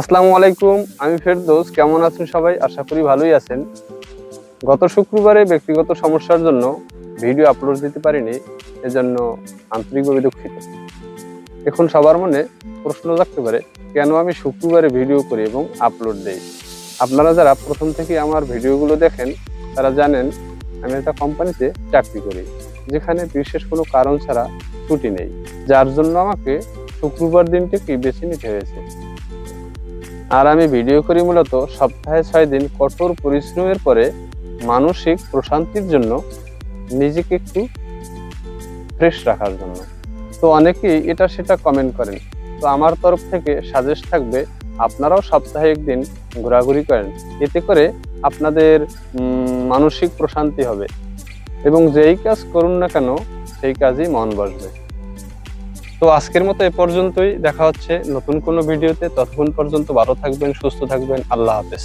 আসসালামু আলাইকুম, আমি ফেরদৌস, কেমন আছেন সবাই? আশা করি ভালোই আছেন। গত শুক্রবারে ব্যক্তিগত সমস্যার জন্য ভিডিও আপলোড দিতে পারিনি, এজন্য আন্তরিকভাবে দুঃখিত। এখন সবার মনে প্রশ্ন থাকতে পারে, কেন আমি শুক্রবারে ভিডিও করি এবং আপলোড দেই? আপনারা যারা প্রথম থেকে আমার ভিডিওগুলো দেখেন, তারা জানেন আমি একটা কোম্পানিতে চাকরি করি, যেখানে বিশেষ কোনো কারণ ছাড়া ছুটি নেই, যার জন্য আমাকে শুক্রবার দিনটিকে বেছে নিতে হয়েছে? আর আমি ভিডিও করি মূলত সপ্তাহে ছয় দিন কঠোর পরিশ্রমের পরে মানসিক প্রশান্তির জন্য নিজেকে একটু ফ্রেশ রাখার জন্য। তো অনেকেই এটা সেটা কমেন্ট করেন। তো আমার তরফ থেকে সাজেস্ট থাকবে, আপনারাও সপ্তাহে একদিন ঘোরাঘুরি করেন। এতে করে আপনাদের মানসিক প্রশান্তি হবে। এবং যেই কাজ করুন না কেন, সেই কাজই মন বসবে। তো আজকের মতো এ পর্যন্তই। দেখা হচ্ছে নতুন কোনো ভিডিওতে। ততক্ষণ পর্যন্ত ভালো থাকবেন, সুস্থ থাকবেন। আল্লাহ হাফেজ।